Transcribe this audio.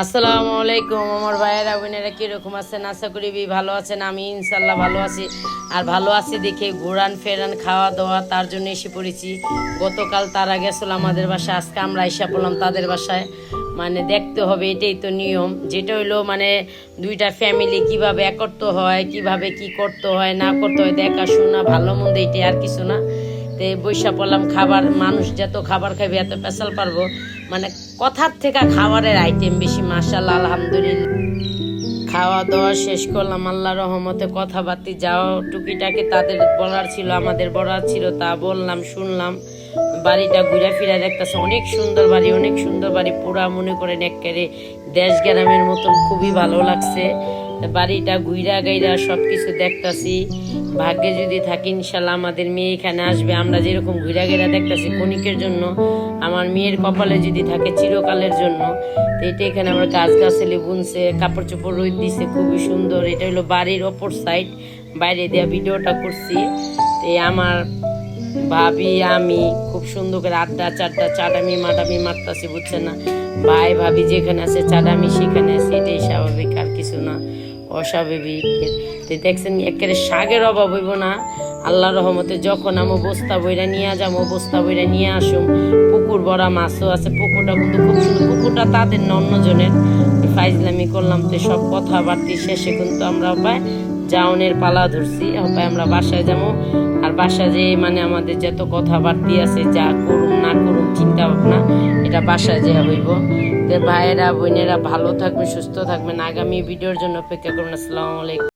আসসালামু আলাইকুম আমার ভাইয়েরা, বোনেরা কীরকম আছেন? আশা করি ভালো আছেন, আমি ইনশাল্লাহ ভালো আছি। আর ভালো আছি দেখে ঘোরান ফেরান খাওয়া দাওয়া তার জন্য এসে পড়েছি। গতকাল তারা গেছিল আমাদের বাসায়, আজকে আমরা এসে পড়লাম তাদের বাসায়। মানে দেখতে হবে, এটাই তো নিয়ম। যেটা হইল মানে দুইটা ফ্যামিলি কীভাবে একত্র হয়, কীভাবে কি করতে হয়, না করতে হয়, দেখাশোনা, ভালো মন্দ এটাই আর কিছু না। তে বৈশা পড়লাম, খাবার, মানুষ যত খাবার খাবে এত পেশাল পারব। মানে কথার থেকে খাবারের আইটেম বেশি মাসাল্লাহ আলহামদুলিল্লাহ। খাওয়া দাওয়া শেষ করলাম আল্লাহ রহমতে কথাবার্তি যাও, টুকিটাকে তাদের বলার ছিল, আমাদের বলার ছিল, তা বললাম, শুনলাম। বাড়িটা ঘুরে ফিরে দেখতেছে, অনেক সুন্দর বাড়ি, অনেক সুন্দর বাড়ি, পুরা মনে করেন একেবারে দেশ গ্রামের মতন, খুবই ভালো লাগছে। বাড়িটা ঘুইরা গাইরা সব কিছু দেখতাছি। ভাগ্যে যদি থাকি, ইনশাল্লাহ আমাদের মেয়ে এখানে আসবে। আমরা যেরকম ঘুরা গেরা দেখতাছি ক্ষণিকের জন্য। আমার মেয়ের কপালে যদি থাকে চিরকালের জন্য। তো এটা এখানে আমরা গাছ গাছালি বুনছে কাপড় চোপড় রোদ দিছে, খুবই সুন্দর। এটা হলো বাড়ির অপর সাইড বাইরে দেওয়া ভিডিওটা করছি। তো আমার ভাবি, আমি খুব সুন্দর করে আড্ডা, চাড্ডা চাডামি মাডামি মারতাছি বুঝছে না? ভাই, ভাবি যেখানে আছে চাডামি সেখানে আছে, এটাই স্বাভাবিক, আর কিছু না। অস্বাভাবিক। তো দেখছেন, একেবারে শাকের অভাব হইব না। আল্লাহ রহমতে যখন আমি বস্তা বইরা নিয়ে যাব, বস্তা বইরা নিয়ে আসুম। পুকুর বড়া মাছও আছে, পুকুরটা কিন্তু খুব সুন্দর। পুকুরটা তাদের অন্যজনের। ফাইজলামি করলাম, তো সব কথাবার্তি শেষে কিন্তু আমরা পাই জাউনের পালা ধরছি। হবে আমরা বাসায় যাব। বাসায় যে মানে আমাদের যত কথাবার্তি আছে, যা করুক না করুক চিন্তা ভাবনা এটা বাসা যে হইব। তো ভাইয়েরা, বোনেরা ভালো থাকবে সুস্থ থাকবেন। আগামী ভিডিওর জন্য অপেক্ষা করুন। আসসালামু আলাইকুম।